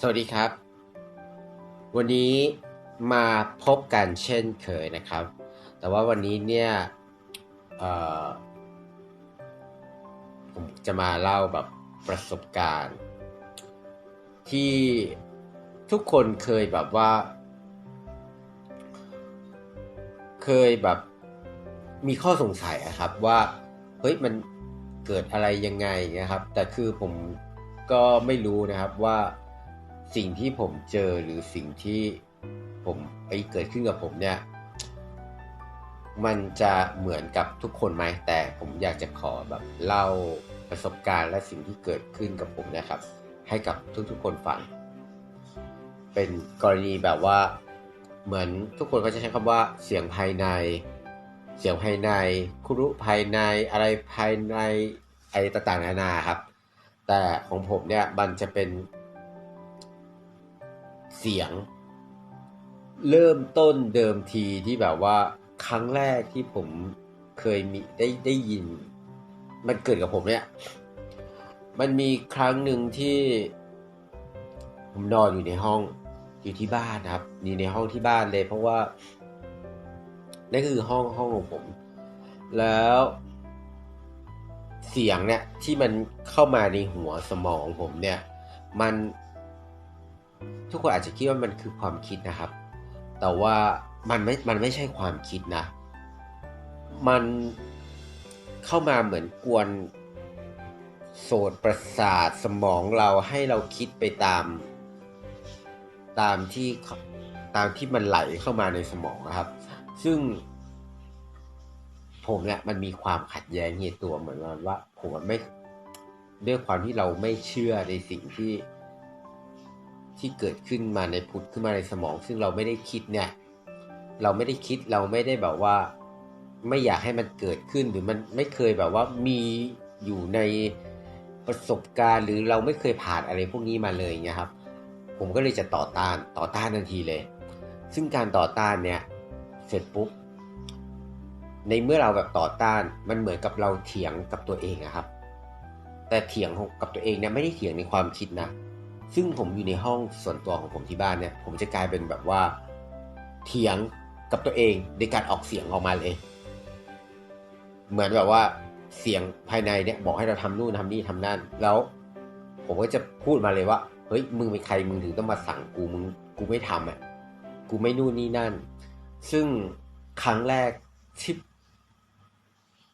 สวัสดีครับ วันนี้มาพบกันเช่นเคยนะครับ แต่ว่าวันนี้เนี่ยผมจะมาเล่าแบบประสบการณ์ ที่ทุกคนเคยแบบว่า เคยแบบมีข้อสงสัยอะครับว่าเฮ้ยมันเกิดอะไรยังไงนะครับ แต่คือผมก็ไม่รู้นะครับว่า สิ่งที่ผมเจอหรือสิ่งที่ผมไปเกิดขึ้นกับผมเนี่ย มันจะเหมือนกับทุกคนไหมแต่ผมอยากจะขอแบบเล่าประสบการณ์และสิ่งที่เกิดขึ้นกับผมนะครับ ให้กับทุกๆคนฟัง เป็นกรณีแบบว่า เหมือนทุกคนก็จะใช้คำว่าเสียงภายใน เสียงภายใน คุรุภายในอะไรภายในอะไรต่างๆนานาครับ แต่ของผมเนี่ยมันจะเป็น เสียง เริ่มต้นเดิมทีที่แบบว่า ครั้งแรกที่ผมเคยมีได้ได้ยิน มันเกิดกับผมเนี่ย มันมีครั้งหนึ่งที่ ผมนอนอยู่ในห้องอยู่ที่บ้านครับอยู่ในห้องที่บ้านเลย เพราะว่านั่นคือห้องห้องของผม แล้วเสียงเนี่ยที่มันเข้ามาในหัวสมองผมเนี่ย มัน ทุกคนอาจจะคิดว่ามันคือความคิดนะครับ แต่ว่ามันไม่ มันไม่ใช่ความคิดนะ มันเข้ามาเหมือนกวนโสดประสาทสมองเราให้เราคิดไปตาม ตามที่ตามที่มันไหลเข้ามาในสมองนะครับ ซึ่ง ผมเนี่ยมันมีความขัดแย้งในตัวเหมือนว่า ผมไม่ด้วยความที่เราไม่เชื่อในสิ่งที่ ที่เกิดขึ้นมาในพุทธขึ้นมาในสมอง ซึ่งเราไม่ได้คิดเนี่ย เราไม่ได้คิดเราไม่ได้แบบว่า ไม่อยากให้มันเกิดขึ้นหรือมันไม่เคยแบบว่ามีอยู่ในประสบการณ์ หรือเราไม่เคยผ่านอะไรพวกนี้มาเลยเงี้ยครับ ผมก็เลยจะต่อต้านต่อต้านทันทีเลย ซึ่งการต่อต้านเนี่ยเสร็จปุ๊บในเมื่อเราแบบต่อต้านมันเหมือนกับเราเถียงกับตัวเองอะครับ แต่เถียงกับตัวเองเนี่ยไม่ได้เถียงในความคิดนะ ซึ่งผมอยู่ในห้องส่วนตัวของผมที่บ้านเนี่ย ผมจะกลายเป็นแบบว่าเถียงกับตัวเองโดยการออกเสียงออกมาเลย เหมือนแบบว่าเสียงภายในเนี่ยบอกให้เราทำนู่นทำนี่ทำนั่น แล้ว ผมก็จะพูดมาเลยว่า เฮ้ย มึงเป็นใคร มึงถึงต้องมาสั่งกู มึง กูไม่ทำอะ กูไม่นู่นนี่นั่น ซึ่งครั้งแรกที่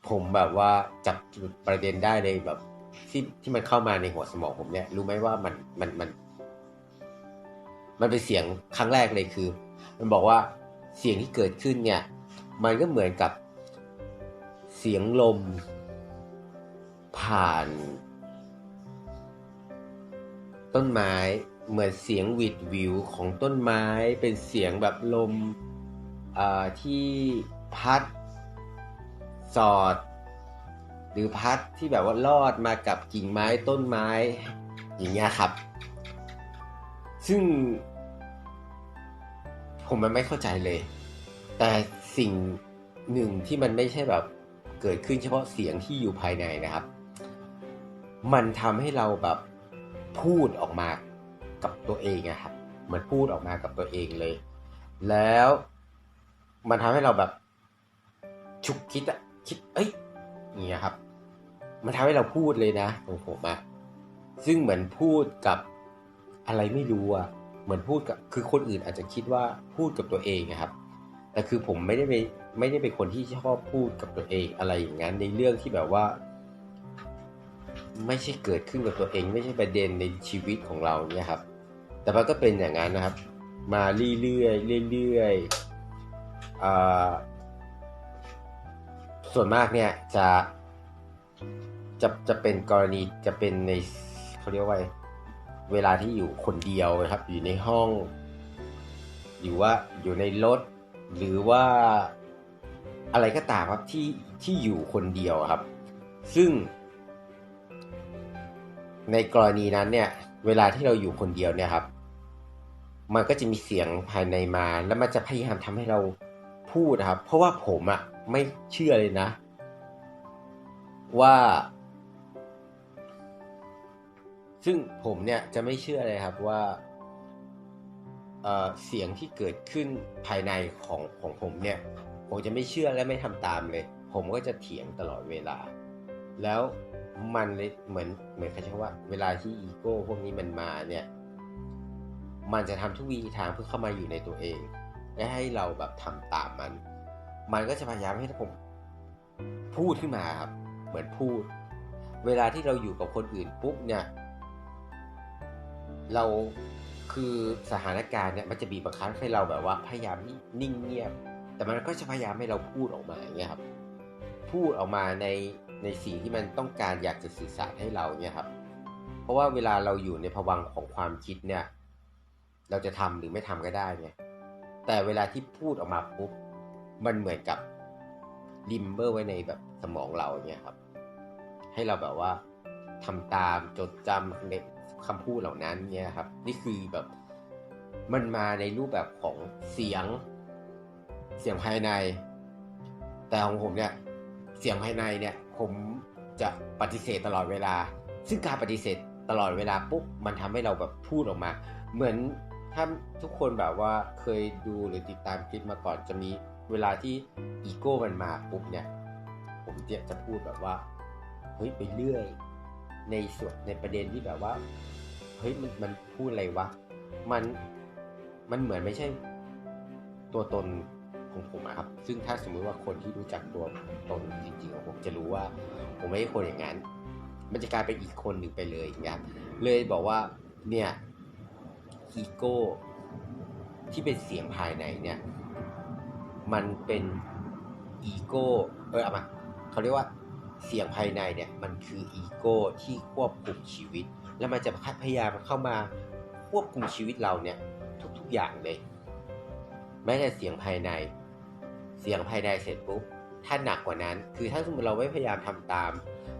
ผมแบบว่าจับจุดประเด็นได้เลยแบบ ที่ที่มันเข้ามาในหัวสมองผมเนี่ย รู้ไหมว่ามันมันมัน มันเป็นเสียงครั้งแรกเลยคือ มันบอกว่าเสียงที่เกิดขึ้นเนี่ย มันก็เหมือนกับเสียงลม ผ่าน ต้นไม้เหมือนเสียงวิดวิวของต้นไม้เป็นเสียงแบบลมที่พัด สอด หรือพัดที่แบบว่าลอดมากับกิ่งไม้ต้นไม้ อย่างเงี้ยครับ ซึ่ง ผมมันไม่เข้าใจเลย แต่สิ่งหนึ่งที่มันไม่ใช่แบบเกิดขึ้นเฉพาะเสียงที่อยู่ภายในนะครับ มันทำให้เราแบบพูดออกมากับตัวเองอะครับเหมือนพูดออกมากับตัวเองเลย แล้วมันทำให้เราแบบฉุกคิดอะคิด เอ้ย อย่างเงี้ยครับ มันทำให้เราพูดเลยนะของผมอะซึ่งเหมือนพูดกับอะไรไม่รู้อะเหมือนพูดกับคือคนอื่นอาจจะคิดว่าพูดกับตัวเองนะครับ แต่คือผมไม่ได้ไปไม่ได้เป็นคนที่ชอบพูดกับตัวเองอะไรอย่างนั้นในเรื่องที่แบบว่า ไม่ใช่เกิดขึ้นกับตัวเอง ไม่ใช่ประเด็นในชีวิตของเราเนี่ยครับ แต่มันก็เป็นอย่างนั้นนะครับ มาเรื่อยๆเรื่อยๆ ส่วนมากเนี่ยจะจะจะเป็นกรณีจะเป็นในเขาเรียกว่าเวลาที่อยู่คนเดียวนะครับ อยู่ในห้อง อยู่ว่าอยู่ในรถ หรือว่าอะไรก็ตามครับที่ที่อยู่คนเดียวครับ ซึ่ง ในกรณีนั้นเนี่ย เวลาที่เราอยู่คนเดียวเนี่ยครับ มันก็จะมีเสียงภายในมา แล้วมันจะพยายามทำให้เราพูดนะครับ เพราะว่าผมอะ ไม่เชื่อเลยนะ ว่า ซึ่งผมเนี่ยจะไม่เชื่อเลยครับว่าเเสียงที่เกิดขึ้นภายในของของผมเนี่ย ผมจะไม่เชื่อและไม่ทำตามเลย ผมก็จะเถียงตลอดเวลา แล้วมันเลยเหมือนเหมือนเขาใช้ว่า เวลาที่อีโก้พวกนี้มันมาเนี่ย มันจะทำทุกวิธีทางเพื่อเข้ามาอยู่ในตัวเองและให้เราแบบทำตามมัน มันก็จะพยายามให้ผม พูดขึ้นมาครับ เหมือนพูด เวลาที่เราอยู่กับคนอื่นปุ๊บเนี่ย เราคือสถานการณ์เนี่ยมันจะบีบบังคับให้เราแบบว่าพยายามนิ่งเงียบ แต่มันก็จะพยายามให้เราพูดออกมาอย่างเงี้ยครับ พูดออกมาในในสิ่งที่มันต้องการอยากจะสื่อสารให้เราเนี่ยครับ เพราะว่าเวลาเราอยู่ในภวังของความคิดเนี่ย เราจะทำหรือไม่ทำก็ได้ไงแต่เวลาที่พูดออกมาปุ๊บ มันเหมือนกับริมเบอร์ไว้ในแบบสมองเราเนี่ยครับ ให้เราแบบว่าทำตามจดจำในคำพูดเหล่านั้นเนี่ยครับ นี่คือแบบมันมาในรูปแบบของเสียงเสียงภายใน แต่ของผมเนี่ยเสียงภายในเนี่ยผมจะปฏิเสธตลอดเวลา ซึ่งการปฏิเสธตลอดเวลาปุ๊บมันทำให้เราแบบพูดออกมา เหมือนถ้าทุกคนแบบว่าเคยดูหรือติดตามคลิปมาก่อนจะมี เวลาที่อีโก้มันมาปุ๊บเนี่ย ผมจะพูดแบบว่า เฮ้ยไปเรื่อย ในส่วนในประเด็นที่แบบว่า เฮ้ยมันมันพูดอะไรวะ มันมันเหมือนไม่ใช่ ตัวตนของผมอะครับ ซึ่งถ้าสมมุติว่าคนที่รู้จักตัวตนจริงๆของผมจะรู้ว่า ผมไม่ใช่คนอย่างนั้น มันจะกลายเป็นอีกคนหนึ่งไปเลยอย่างเงี้ย เลยบอกว่า เนี่ย อีโก้ที่เป็นเสียงภายในเนี่ย มันเป็นอีโก้เออเอามาเขาเรียกว่าเสียงภายในเนี่ยมันคืออีโก้ที่ควบคุมชีวิต แล้วมันจะพยายามเข้ามาควบคุมชีวิตเราเนี่ยทุกๆอย่างเลยแม้แต่เสียงภายใน เสียงภายในเสร็จปุ๊บถ้าหนักกว่านั้น คือถ้าสมมติเราไม่พยายามทำตาม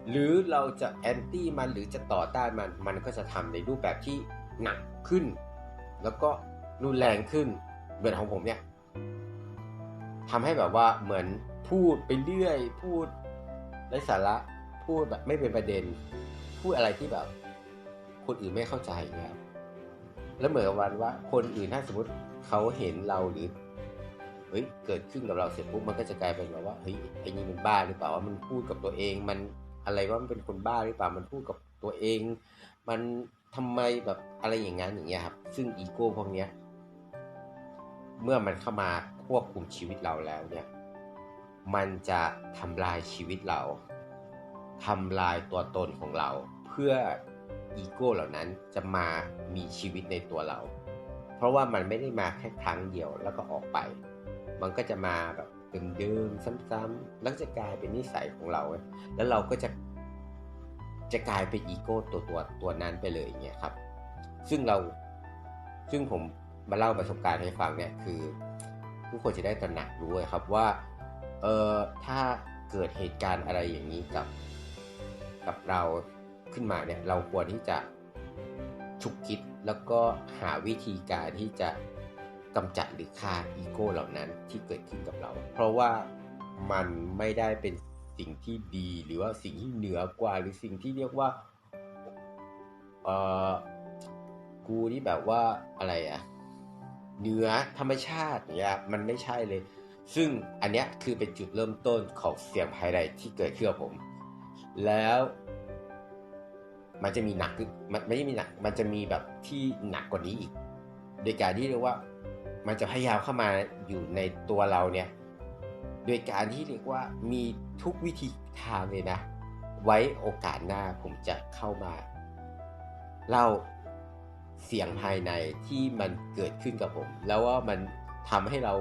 หรือเราจะแอนตี้มันหรือจะต่อต้านมัน มันก็จะทำในรูปแบบที่หนักขึ้น แล้วก็รุนแรงขึ้นเหมือนของผมเนี่ย ทำให้แบบว่าเหมือนพูดไปเรื่อย พูดไร้สาระพูดแบบไม่เป็นประเด็น พูดอะไรที่แบบ คนอื่นไม่เข้าใจเนี่ยแล้วเหมือนกับวันว่า คนอื่นถ้าสมมติเขาเห็นเราหรือเฮ้ยเกิดขึ้นกับเราเสร็จปุ๊บมันก็จะกลายเป็นแบบว่าเฮ้ยไอ้นี่มันบ้าหรือเปล่าว่ามันพูดกับตัวเอง มันอะไรว่ามันเป็นคนบ้าหรือเปล่ามันพูดกับตัวเอง มันทำไมแบบอะไรอย่างนั้นอย่างเงี้ยครับ ซึ่งอีโก้พวกเนี้ย เมื่อมันเข้ามาควบคุมชีวิตเราแล้วเนี่ย มันจะทำลายชีวิตเราทำลายตัวตนของเรา เพื่ออีโก้เหล่านั้นจะมามีชีวิตในตัวเรา เพราะว่ามันไม่ได้มาแค่ครั้งเดียวแล้วก็ออกไป มันก็จะมาแบบเดิมๆซ้ำๆแล้วจะกลายเป็นนิสัยของเรา แล้วเราก็จะจะกลายเป็นอีโก้ตัวตัวตัวนั้นไปเลยอย่างเงี้ยครับ ซึ่งเราซึ่งผม มาเล่าประสบการณ์ให้ฟังเนี่ยคือทุกคนจะได้ตระหนักรู้ครับว่าเออถ้าเกิดเหตุการณ์อะไรอย่างนี้กับกับเราขึ้นมาเนี่ยเราควรที่จะฉุกคิดแล้วก็หาวิธีการที่จะกำจัดหรือฆ่าอีโก้เหล่านั้นที่เกิดขึ้นกับเรา เพราะว่ามันไม่ได้เป็นสิ่งที่ดีหรือว่าสิ่งที่เหนือกว่าหรือสิ่งที่เรียกว่าเออกูนี่แบบว่าอะไรอะ เหนือธรรมชาติเนี่ยมันไม่ใช่เลย ซึ่งอันเนี้ยคือเป็นจุดเริ่มต้นของเสียงภายในที่เกิดขึ้นกับผม แล้วมันจะมีหนักมันไม่ใช่มีหนัก มันจะมีแบบที่หนักกว่านี้อีก โดยการที่เรียกว่า มันจะพยายามเข้ามาอยู่ในตัวเราเนี่ย โดยการที่เรียกว่ามีทุกวิธีทางเลยนะ ไว้โอกาสหน้าผมจะเข้ามาเล่า เสียงภายในที่มันเกิดขึ้นกับผม แล้วว่ามันทำให้เรา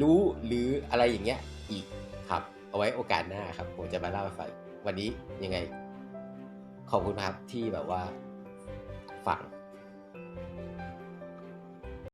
รู้หรืออะไรอย่างเงี้ยอีกครับ เอาไว้โอกาสหน้าครับผมจะมาเล่าให้ฟังวันนี้ยังไง ขอบคุณครับที่แบบว่าฟัง